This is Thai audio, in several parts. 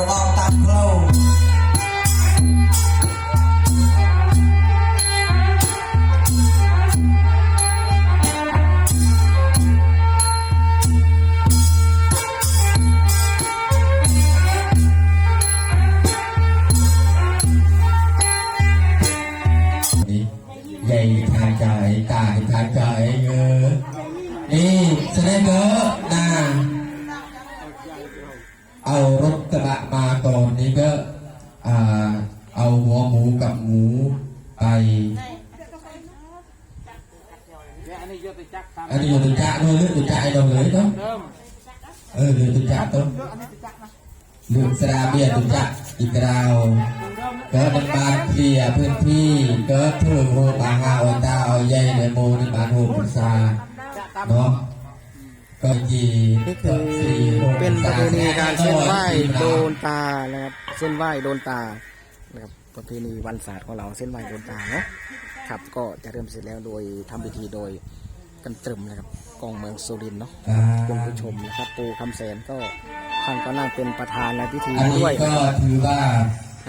ระบอ มูกับหมูไปอันนี้โยติจักตามอันนี้อยู่ตึกจ่าด้วยเลือกตึกจ่าไอ้ดองเลยเนาะเดิมเออเลือกตึกจ่าต้นเลือกสระเบียร์ตึกจ่าอีกราวเกิดในบ้านเพียพื้นที่เกิดถึงโหบางอาวันตาเอาใหญ่ในโมในบ้านโหปุษาเนาะก็จีนี่คือเป็นประเพณีการเส้นไหว้โดนตานะครับเส้นไหว้โดนตานะครับ ประเพณีวันศาสตร์ของเราเส้นไหว้โดนตาเนาะครับก็จะเริ่มเสร็จแล้วโดยทำพิธีโดยกันตรึมนะครับกองเมืองสุรินทร์เนาะอ่าคุณผู้ชมนะครับ ปูคำแสนก็ท่านก็นั่งเป็นประธานในพิธีอันนี้ด้วยก็ถือว่า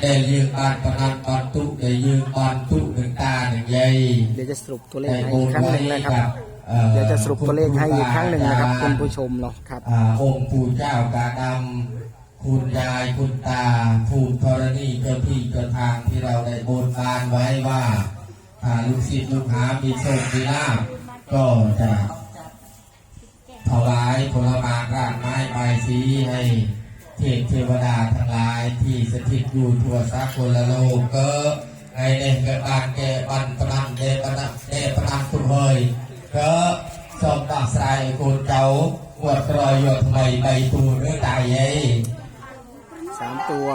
ได้ยืมบานประนันตอนตุได้ยืมบานตุหนึ่งตาหนึ่งใหญ่เดี๋ยวจะสรุปตัวเลขได้ให้โออีนกครั้งหไว้นึ่งนะคกัรับบอ่อเดี๋ยวจะสรุปตัวเลขให้อีกครั้งหนึ่งนะครับาคุณผู้ชมเนาะครับอ่าองค์ปู่เจ้ากาดำ คุณยายคุณตาภูมิธรณีเจ้าที่เจ้าทางที่เราได้บนบานไว้ว่าถ้าลูกศิษย์ลูกหามีโชคมีลาภก็จะถวายผลไม้ร่างไม้ใบสีให้เทพเทวดาทั้งหลายที่สถิตอยู่ทั่วสากลโลกก็ในเนกบานแกบันประนันเดปนันเดปนันคุณเฮยก็สมดักสายคุณเจ้า วดรอยหยดใหม่ใบตูหรือตายเย้ สามตัว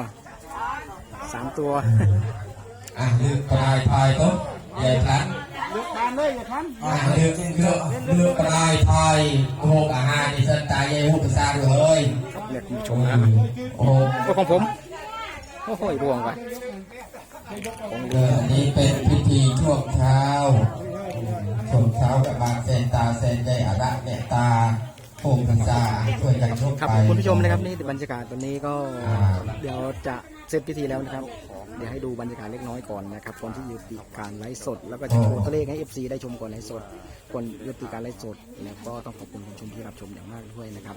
สามตัวอะเลือกปลายพายตุ๊บใหญ่พลันเลือกทานเลยอย่าทันอะเลือกเลือกเลือกปลายพายโหกอาหารในเส้นตายเย้หูภาษาด้วยเฮ้ยครับเนี่ยคุณผู้ชมนะโอ้โอ้ของผมโอ้โหรวงไปเดือนนี้เป็นพิธีช่วงเช้าช่วงเช้ากับบางเซนตาเซนใจอาดะเมตตา โป่งภาษาช่วยกันยกครับไปคุณผู้ชมนะครับนี่บรรยากาศตอนนี้ก็อ่าเดี๋ยวจะเสร็จพิธีแล้วนะครับ เดี๋ยวให้ดูบรรยากาศเล็กน้อยก่อนนะครับก่อนที่ยุติการไลฟ์สด แล้วก็จะโชว์ตัวเลขให้ FC ได้ชมก่อนไลฟ์สดก่อนยุติการไลฟ์สดแล้วก็ต้องขอบคุณคุณผู้ชมที่รับชมอย่างมากด้วยนะครับ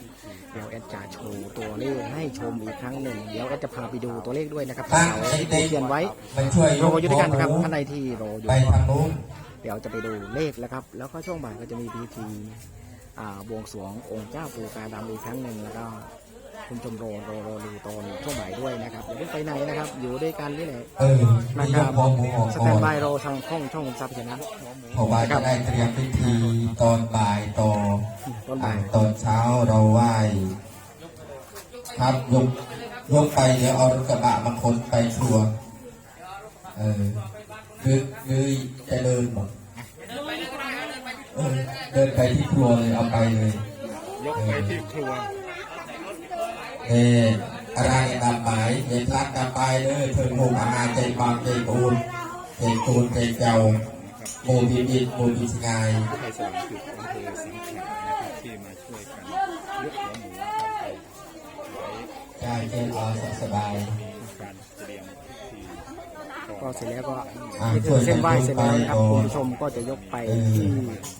เดี๋ยวแอดจะโชว์ตัวเลขให้ชมอีกครั้งหนึ่งเดี๋ยวแอดจะพาไปดูตัวเลขด้วยนะครับตั้งเสาให้ที่เด็กเขียนไว้มันช่วยรออยู่ด้วยกันนะครับหมูท่านใดที่รออยู่ไปทางนู้นเดี๋ยวจะไปดูเลขแล้วครับ แล้วก็ช่วงบ่ายก็จะมีพิธีอ่า บวงสรวงองค์เจ้าปู่กาดำอีกครั้งหนึ่งแล้วก็คุณชมรอรอรอดูตอนช่วงบ่ายด้วยนะครับอย่าเพิ่งไปไหนนะครับ อยู่ด้วยกันนี่แหละเออนะนี่คยรักบพอหมูออกสก่แตอนนบายรอทางช่องช่องทรัพย์ชนะเพราะว่าจะได้เตรียมพิธีตอนบ่ายต่อต้นอะบ่ายตอนเช้าเราไหว้ครับยกยกไปเดี๋ยวเอารถกระบะมาขนไปชัวร์เออคือคือจะเดินหมด เออเดินไปที่ครัวเลยเอาไปเลย ยกไปที่ครัวเอออะไรตามหมายเห็นรักกันไปเลยเพิ่งหกอาหารใจบางใจปูนใจตูนใจเจ้าโมบิบิดโมบิสงายไทยสว่างจุดอำเภอสังขะนะครับที่มาช่วยกันยกหัวหมูครับไปไว้ใช่เจ้าสบาย การเตรียมพิธี ก็เสร็จแล้วก็อ่านี่คือเส้นไหว้เสร็จแล้วนะครับคุณผู้ชมก็จะยกไปเออที่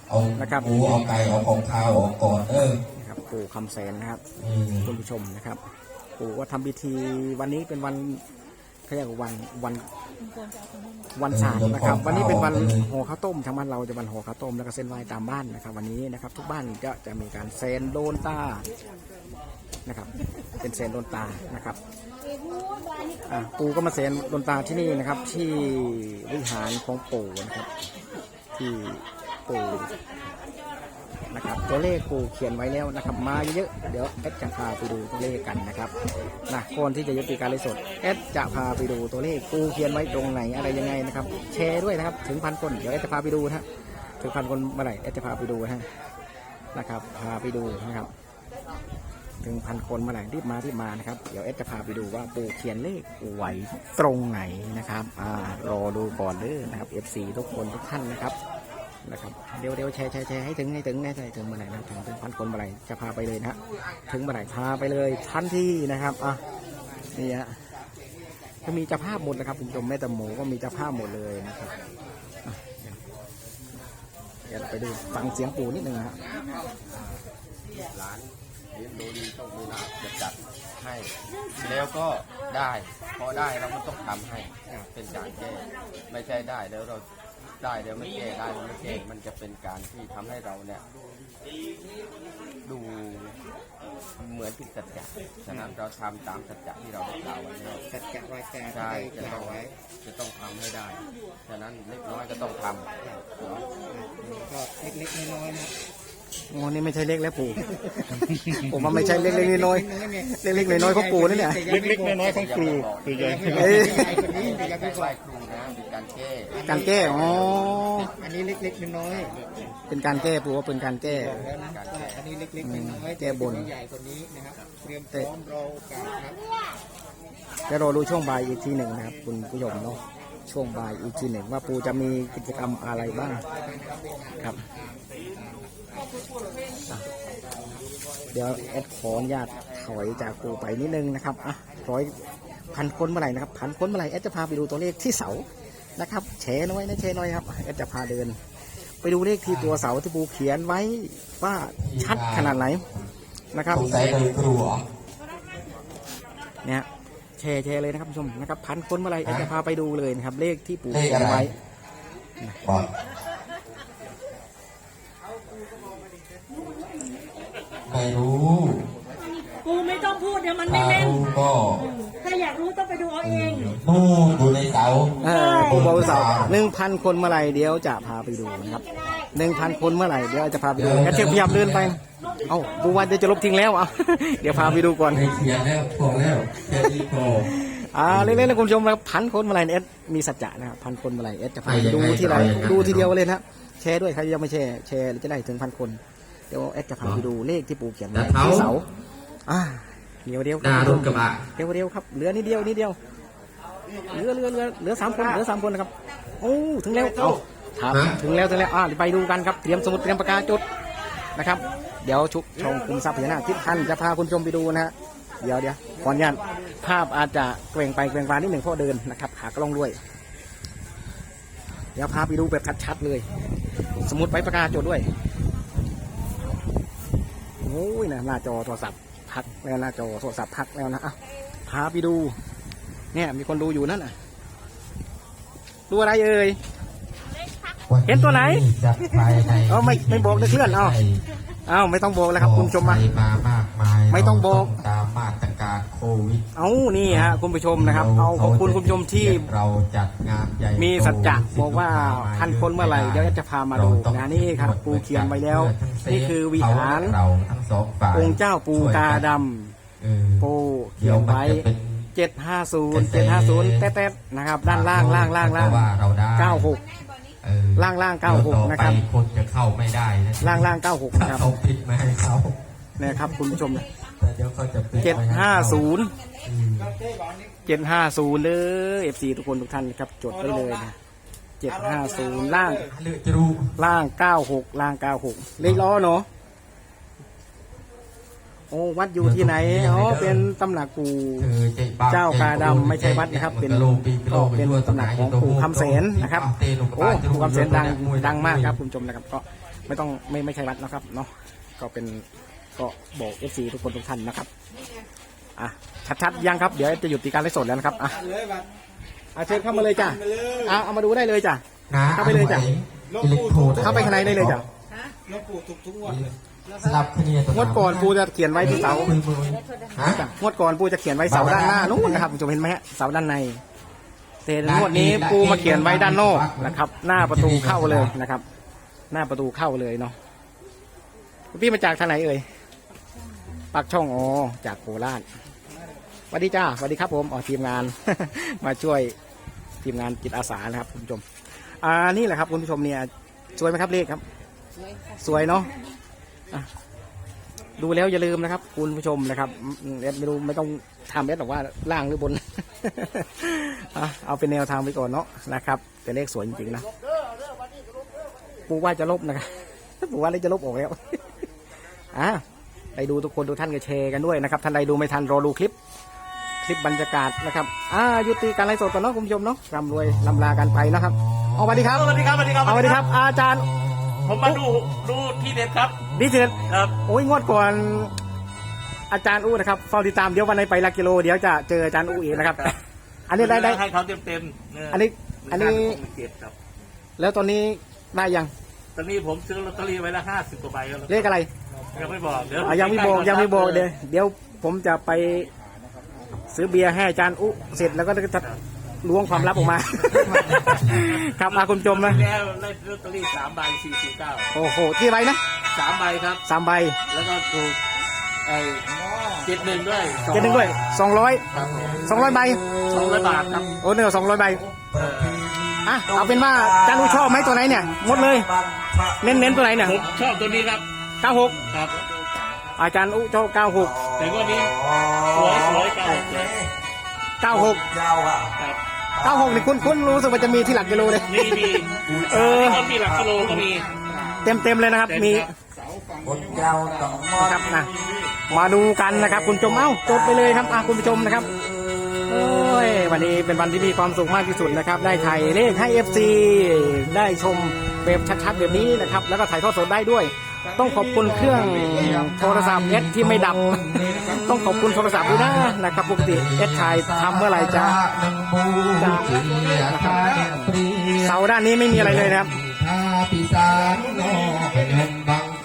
เอานะครับหมูเอาไก่เอาของข้าวออกก่อนเออนะครับปู่คำแสนนะครับอืมคุณผู้ชมนะครับ ปู่ว่าทำพิธีวันนี้เป็นวันเขาเรียกว่าวันวันวันศาสตร์นะครับ วันนี้เป็นวันห่อข้าวต้มทางบ้านเราจะวันห่อข้าวต้มแล้วก็เส้นไหว้ตามบ้านนะครับ วันนี้นะครับ ทุกบ้านก็จะมีการเซนโดนตานะครับ เป็นเซนโดนตานะครับ อะปู่ก็มาเซนดนตาที่นี่นะครับ ที่วิหารของปู่นะครับ ที่ปู่นะครับ ตัวเลขปู่เขียนไว้แล้วนะครับ มาเยอะๆเดี๋ยวแอดจะพาไปดูตัวเลขกันนะครับนะก่อนที่จะยุติการไลฟ์สดแอดจะพาไปดูตัวเลขปู่เขียนไว้ตรงไหนอะไรยังไงนะครับ แชร์ด้วยนะครับ ถึงพันคนเดี๋ยวแอดจะพาไปดูนะถึงพันคนเมื่อไหร่แอดจะพาไปดูนะนะครับ พาไปดูนะครับ ถึงพันคนเมื่อไหร่รีบมารีบมานะครับ เดี๋ยวเอสจะพาไปดูว่าปู่เขียนเลขไหวตรงไหนนะครับอ่ารอดูก่อนเด้อนะครับ FC ทุกคนทุกท่านนะครับนะครับเดี๋ยวเดี๋ยวแชร์แชร์แชร์ให้ถึงให้ถึงให้ถึงเมื่อไหร่นะถึงถึงพันคนเมื่อไหร่จะพาไปเลยนะถึงเมื่อไหร่พาไปเลยทันทีนะครับอะนี่ฮะก็มีเจ้าภาพหมดนะครับคุณผู้ชมแม่ต่หมูก็มีเจ้าภาพหมดเลยนะครับเดี๋ยวเราไปดูฟังเสียงปู่นิดนึงนะครับร้าน ลี้ยงดูดีต้องมีลาจะจัดให้ แล้วก็ได้พอได้เราก็ต้องทำให้เป็นการแก้ไม่ใช่ได้แล้วเราได้แล้วไม่แก้ได้แล้วไม่แก้มันจะเป็นการที่ทำให้เราเนี่ยดูเหมือนผิดสัจจะฉะนั้นเราทำตามสัจจะที่เราได้กล่าวไว้แล้วสัจจะวาจาใช่จะต้ล่าองไว้ จะต้องทำให้ได้ ฉะนั้นเล็กน้อยก็ต้องทำเนาะก็เล็กๆน้อยๆนะ โอ้นี่ไม่ใช่เล็กแล้วปู่ ผมว่าไม่ใช่เล็กๆน้อยน้อยๆเนี่ยๆเล็กๆน้อยๆของปู่นั่นเนี่ยเล็กๆน้อยๆของครูตัวใหญ่เอ้ยใหญ่กว่านี้แต่ยังไม่ไม่ไหไหววครูนะมีการแก้การแก้อ๋ออันนี้เล็กๆน้อยเป็นการแก้ปู่ว่าเป็นการแก้ๆแล้วนะก็อันนี้เล็กๆน้อยๆแก้บนต่ใหญ่กว่านี้นะครับเตรียมพร้อมรอโอกาสครับเดี๋ยวรอดูช่วงบ่ายอีกทีหนึ่งนะครับ คุณผู้ชมเนาะช่วงบ่ายอีกทีหนึ่งว่าปูจะมีกิจกรรมอะไรบ้างครับอะ เดี๋ยวแอดขออนุญาตถอยจากปูไปนิดนึงนะครับอะร้อยพันคนเมื่อไหร่นะครับพันคนเมื่อไหร่แอดจะพาไปดูตัวเลขที่เสานะครับแชร์น้อยนะแชร์น้อยครับแอดจะพาเดิน ไปดูเลขที่ตัวเสาที่ปูเขียนไว้ว่าชัดขนาดไหนนะครับสงสัยโดยครูเหรอเนี่ยแชร์แชร์เลยนะครับผู้ชมนะครับพันคนเมื่อไหรเอ็จะพาไปดูเลยนะครับ เลขที่ปู่เลขเขียอะนไรไว้ ไม่รู้กูไม่ต้องพูดเดี๋ยวมันถ้าไม่แม่น รู้ก็ถ้าอยากรู้ต้องไปดูเอาเองนู่นอยู่ในเสาเออปู่บอกว่าเสาหนึ่งพันคนเมื่อไหรเดี๋ยวจะพาไปดูนะครับหนึ่งพันคนเมื่อไหรเดี๋ยวจะพาไปดูแอดเชือกพยายามเดินไป เอ้าปูวันเดี๋ยวจะลบทิ้งแล้วเอา เดี๋ยวพาไปดูก่อนไม่เขียนแล้วพอแล้วแค่นี้พออ่าเล่นๆนะคุณผู้ชมนะครับพันคนเมื่อไหรเอสมีสัจจะนะครับพันคนเมื่อไหรเอสจะพาไปดูที่ไหนดูทีเดียวเลยนะแชร์ด้วยใครยังไม่แชร์แชร์จะได้ถึงพันคน เดี๋ยวเอสจะพาไปดูเลขที่ปู่เขียนไว้ที่เสาอ่าเดียวเดียวหน้ารถกระบะเดียวเดียวครับเหลือนิดเดียวนิดเดียวเหลือเหลือเหลือเหลือสามคนเหลือสามคนนะครับโอ้ถึงแล้วเอาครับถึงแล้วถึงแล้วอ่าไปดูกันครับเตรียมสมุดเตรียมปากกาจดนะครับ เดี๋ยวชุกชองคุมทรัพย์พญานาคทิศพันจะพาคุณผู้ชมไปดูนะฮะเดี๋ยวเดี๋ยวขออนุญาตภาพอาจจะเกว่งไปเกว่งมานิดหนึ่งเพราะเดินนะครับขากล้องด้วย เดี๋ยวพาไปดูแบบชัดๆเลย สมุดไปปากกาจดด้วย โอ้ยนะหน้าจอโทรศัพท์พักแล้วหน้าจอโทรศัพท์พักแล้วนะอะพาไปดู เนี่ยมีคนดูอยู่นั่นน่ะ ดูอะไรเอ่ย เห็นตัวไหนจะไปในเอาไม่ไม่บอกเลยเพื่อนเอาอ้าวไม่ต้องบอกแล้วครับคุณผู้ชมมาใครมามากมายไม่ต้องบอก โควิด เอานี่ฮะคุณผู้ชมนะครับ เอาขอบคุณคุณผู้ชมที่เราจัดงานใหญ่มีสัจจะโตบอกว่าพันคนเมื่อไหร่เดี๋ยวจะพามาดูเรต้องงานนี้ครับปูเขียนไว้แล้ว นี่คือวิหารเราทั้งสองฝ่ายองค์เจ้าปูตาดเออำปูเขียนไว้เดี๋ยวมันจะเป็นเจ็ดห้าศูนย์เจ็ดห้าศูนย์แต๊ดๆนะครับ ด้านล่างล่างล่างล่างแต่ว่าเราได้เก้าหกเออล่างล่างเก้าหกนะครับเดี๋ยวต่อไปคนจะเข้าไม่ได้นะล่างล่างเก้าหกถ้านะครับเขาปิดไม่ให้เขานะครับคุณผู้ชม แต่เดี๋ยวเขาจะปิดเจ็ดห้าศูนย์อืมเจ็ดห้าศูนย์เลยเอฟซีทุกคนทุกท่านนะครับจดไว้เลยนะเจ็ดห้าศูนย์ล่างเลือกจะรู้ล่างเก้าหกล่างเก้าหกเลขล้อเนาะโอ้วัดอยู่ที่ไหนอ๋อเป็นตำหนักปู่เออใจบ้เจ้ากาดำไม่ใช่วัดนะครับ เป็นก็เป็นตำหนักของปู่คำแสนนะครับโอ้ปู่คำแสนดังดังมากครับคุณผู้ชมนะครับก็ไม่ต้องไม่ไม่ใช่วัดนะครับเนาะก็เป็น ก็บอกเอฟซีทุกคนทุกท่านนะครับอะชัดๆยังครับ เดี๋ยวจะหยุดการไลฟ์สดแล้วนะครับอะอะเชิญเข้ามาเลยจ้ะอะเอามาดูได้เลยจ้ะนะเข้าไปเลยจ้ะอิเล็กโทรดเข้าไปข้างในได้เลยจ้ะสลับคดีงวดก่อนปูจะเขียนไว้ที่เสามือมือฮะงวดก่อนปูจะเขียนไว้เสาด้านหน้านู้นนะครับคุณผู้ชมเห็นไหมฮะเสาด้านในแต่งวดนี้ปูมาเขียนไว้ด้านนอกนะครับ หน้าประตูเข้าเลยนะครับ หน้าประตูเข้าเลยเนาะคุณพี่มาจากทางไหนเอ่ย ปากช่องอ๋อจากโคราชสวัสดีจ้าสวัสดีครับผมอ๋อทีมงาน มาช่วยทีมงานจิตอาสานะครับคุณผู้ชม อ่านี่แหละครับคุณผู้ชมเนี่ยสวยไหมครับเลขครับ สวยเนาะอะดูแล้วอย่าลืมนะครับ คุณผู้ชมนะครับอืมเอสไม่รู้ไม่ต้องทำเอสหรอกว่าล่างหรือบนอะเอาเป็นแนวทางไปก่อนเนาะนะครับ แต่เลขสวยจริงๆนะปูว่าจะลบนะครับปูว่าเลขจะลบออกแล้วอะ ไปดูทุกคนทุกท่านก็แชร์กันด้วยนะครับท่านใดดูไม่ทันรอดูคลิปคลิปลิปบรรยากาศนะครับอ่ายุติการไลฟ์สดก่อนเนาะคุณผู้ชมเนาะร่ำรวยลำลากันไปนะครับเอาสวัสดีครับสวัสดีครับสวัสดีครับเอาสวัสดีครับ อาจารย์ ผมมาดูดูที่เด็ดครับดิเถิดครับ โอ้ยงวดก่อนอาจารย์อู้นะครับเฝ้าติดตามเดี๋ยววันไหนไปหลักกิโลเดี๋ยวจะเจออาจารย์อู้อีกนะครับอันนี้ได้ได้ ให้เขาเต็มเต็มๆเอันนี้อันนี้ เจ็ดครับ แล้วตอนนี้ได้ยังตอนนี้ผมซื้อลอตเตอรี่ไว้ละห้าสิบกว่าใบแล้วเลขอะไร ยังไม่บอกเดี๋ยวอะยังไม่บอกยังไม่บอกเดี๋ยวเดี๋ยวผมจะไปซื้อเบียร์ให้อาจารย์อู้เสร็จแล้วก็จะล้วงความลับออกมา ครับอาคุณผู้ชมนะแล้วได้ลอตเตอรี่สามใบสี่สี่เก้าโอ้โหที่ใบนะสามใบครับ สามใบแล้วก็ถูกไอ้เจ็ดหนึ่งด้วยเจ็ดหนึ่งด้วยสองร้อยครับสองร้อยใบสองร้อยบาทครับโอ้เนี่ยสองร้อยใบเอออะเอาเป็นว่าอาจารย์อู้ชอบไหมตัวไหนเนี่ยหมดเลยเน้นเน้นๆตัวไหนเนี่ยผมชอบตัวนี้ครับ เก้าหกครับ อาจารย์อู้ชอบเก้าหกแต่ว่านี้สวยสวยเก่าสวยเก้าหกครับเก้าหกนี่คุณคุณรู้สึกว่าจะมีที่หลักกิโลเลยมีมีเออก็มีหลักกิโลก็มี เต็มเต็มๆเลยนะครับเต็มมีครับนะครับนะมาดูกันนะครับคุณผู้ชมเอ้าจดไปเลยครับอะคุณผู้ชมนะครับโอ้ยวันนี้เป็นวันที่มีความสุขมากที่สุดนะครับ ได้ถ่ายเลขให้ FC ได้ชมแบบชัดๆแบบนี้นะครับ แล้วก็ถ่ายทอดสดได้ด้วย ต้องขอบคุณเครื่องโทรศัพท์เอสที่ไม่ดับ ต้องขอบคุณโทรศัพท์ด้วยนะนะครับปกติเอสชายทำเมื่อไหร่จะจะนะครับเสาด้านนี้ไม่มีอะไรเลยนะครับ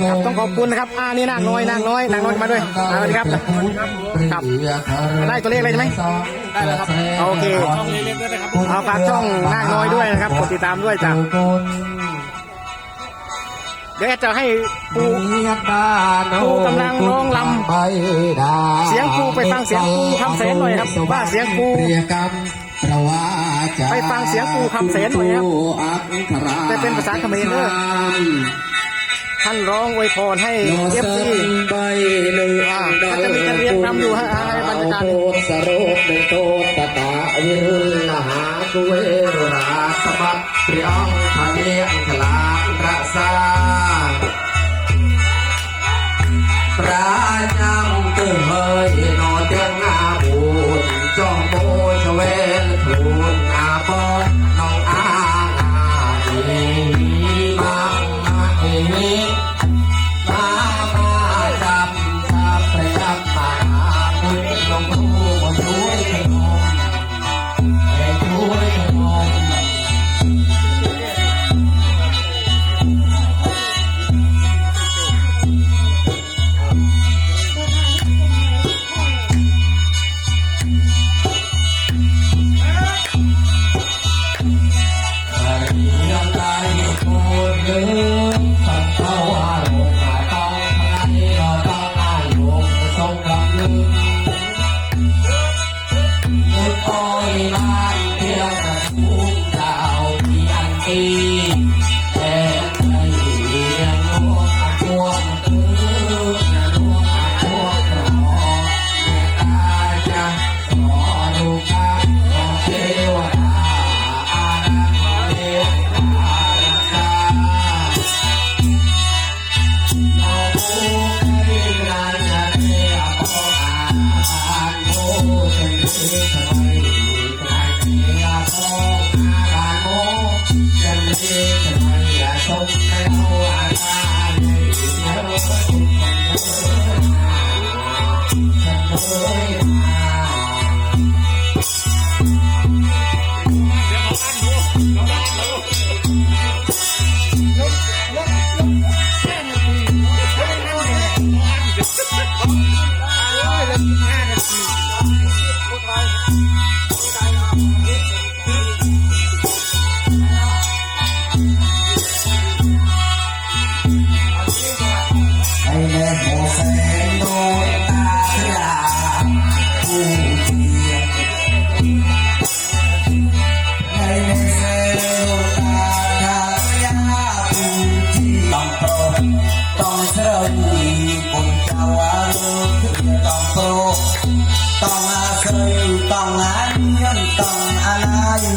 ครับต้องขอบคุณนะครับ อ่า นี่นางน้อยนางน้อยนางน้อยมาด้วยเอาละครับครับ ได้ตัวเลขเลยใช่ไหมได้แล้วครับ โอเคเอาฝากช่องนางน้อยด้วยนะครับ กดติดตามด้วยจ้ะ เดี๋ยวแอดจะให้ปูปูกำลังร้องรำเสียงปูไปฟังเสียงปูคำแสนหน่อยครับว่าเสียงปูไปฟังเสียงปูคำแสนหน่อยครับแต่เป็นภาษาเขมรเด้อท่านร้องอวยพรให้เอฟซีใบหนึ่งอ่าก็จะมีการเรียนรำอยู่ฮะอะไรบรรยากาศโตสโรปเดโตตตาวิรุณหาคุเวรุราสมัตเปรียงพะเนียงคลาระสา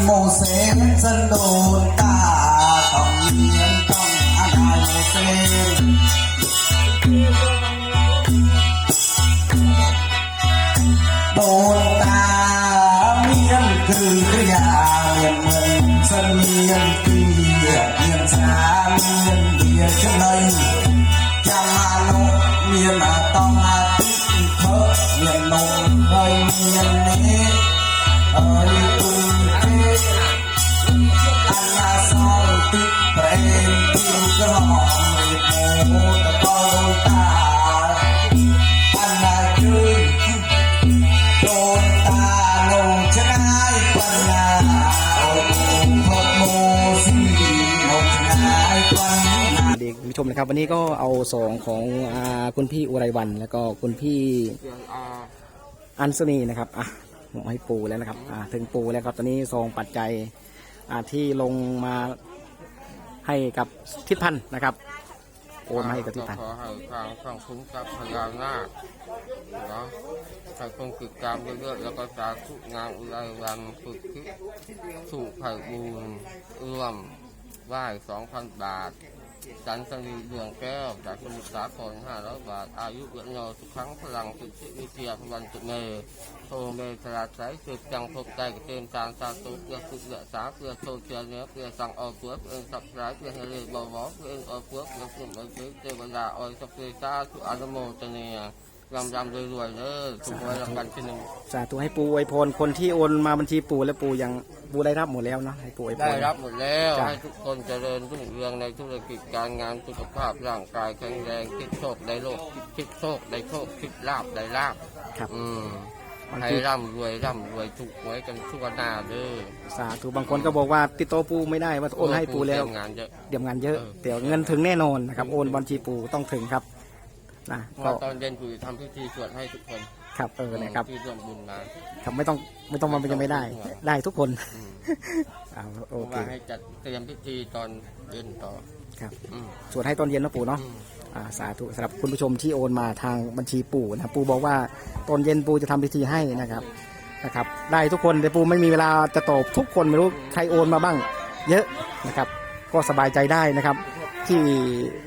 โมเสนสันโดนตา มนะครับ วันนี้ก็เอาซองของอคุณพี่อุไรวัน แล้วก็คุณพี่เรื่องอาอัญสนีนะครับอะมอให้ปูแล้วนะครับอะถึงปูแล้วครับตอนนี้ซองปัจจัยอะที่ลงมาให้กับทิศพันธ์นะครับโอนมาให้กับทิศพันธ์ขอให้ทางข้างคุ้มทรัพย์พญานาคเนาะให้คนกิจกรรมเยอะๆแล้วก็สาธุงานอุไรวันฝึกสู่ไผ่บูนเอื้อมไหว้สองพันบาท จันทรีเดืองแก้วจากสมุทรสาครห้าร้อยบาท อายุยืนยาสุขังพลังสุขิวิเชียพวันจุเมโทเมสลาสายสืบจังพบใจเตรียมการสาธุเพื่อสุขเลือสาเพื่อโซเชียลเนื้อเพื่อสั่งออกเพื่อเพื่อสับสายเพื่อให้เรียบบอกเพื่อออกเพื่อเพื่อสุ่มเอาซื้อเทวดาออยสัพเพสาสุอนุโมจเนีย รำรำรวยๆเด้อถูกไว้รางวัลที่หนึ่งสาธุให้ปูอวยพรคนที่โอนมาบัญชีปูและปูยังปูได้รับหมดแล้วเนาะให้ปูอวยพได้รรับหมดแล้ว จ้ะ ให้ทุกคนเจริญรุ่งเรืองในธุรกิจการงานสุขภาพร่างกายแข็งแรงคิดโชคได้โลกคิดคิดโชคได้โชคคิดลาบได้ลาบครับ อืมบางให้ทีร่ำรวยร่ำรวยถูกหวยกันทั่วหน้าเด้อสาธุบางคนก็บอกว่าติดต่อปูไม่ได้ว่าโอนให้ปูแล้ว เตรียมงานเยอะ เดี๋ยวงานเยอะเออเดี๋ยวเงินถึงแน่นอนนะครับโอนบัญชีปูต้องถึงครับ นะเพก็ราะตอนเย็นกูจะทำพิธีสวดให้ทุกคนครับเออนะครับที่ร่วมบุญมา ครับไม่ต้องไม่ต้องมาเป็นยังไม่ได้ ได้ทุกคนอืมอ่าเพโอราะเคว่าให้จัดเตรียมพิธีตอนเย็นต่อครับอืมสวดให้ตอนเย็นนะปู่เนาะ อืม อ่าสาธุสำหรับคุณผู้ชมที่โอนมาทางบัญชีปู่นะครับปู่บอกว่าตอนเย็นปู่จะทำพิธีให้นะครับนะครับ ได้ทุกคนแต่ปู่ไม่มีเวลาจะตอบทุกคนไม่รู้ใครโอนมาบ้าง เยอะนะครับ ก็สบายใจได้นะครับ ที่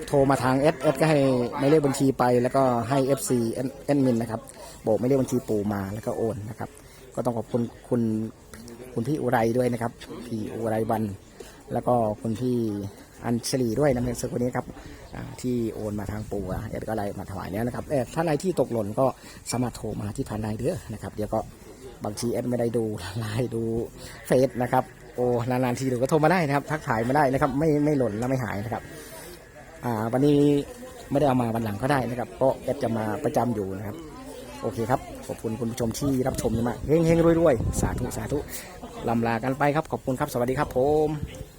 โทรมาทางเอสเอสก็ให้หมายเลขบัญชีไป แล้วก็ให้ FC เอ็นมินนะครับบอกหมายเลขบัญชีปู่มาแล้วก็โอนนะครับ ก็ต้องขอบคุณคุณคุณพี่อุไรด้วยนะครับ พี่อุไรบัน แล้วก็คุณพี่อัญชลีด้วยนะเมื่อสักครู่นี้ครับที่โอนมาทางปู่เอ็ดก็อะไรมาถวายแล้วนะครับเอ่อถ้าในที่ตกหล่นก็สามารถโทรมาที่พันนายเด้อนะครับ เดี๋ยวก็บางทีเอ็ดไม่ได้ดูไลน์ดูเฟซนะครับ โอ้นานๆทีดูก็โทรมาได้นะครับ ทักทายมาได้นะครับ ไม่ไม่หล่นและไม่หายนะครับอ่าวันนี้ไม่ได้เอามาวันหลังก็ได้นะครับเพราะแอดจะมาประจำอยู่นะครับ โอเคครับ ขอบคุณคุณผู้ชมที่รับชมมากเฮงเฮงรวยรวยๆ สาธุสาธุลำลากันไปครับ ขอบคุณครับ สวัสดีครับผม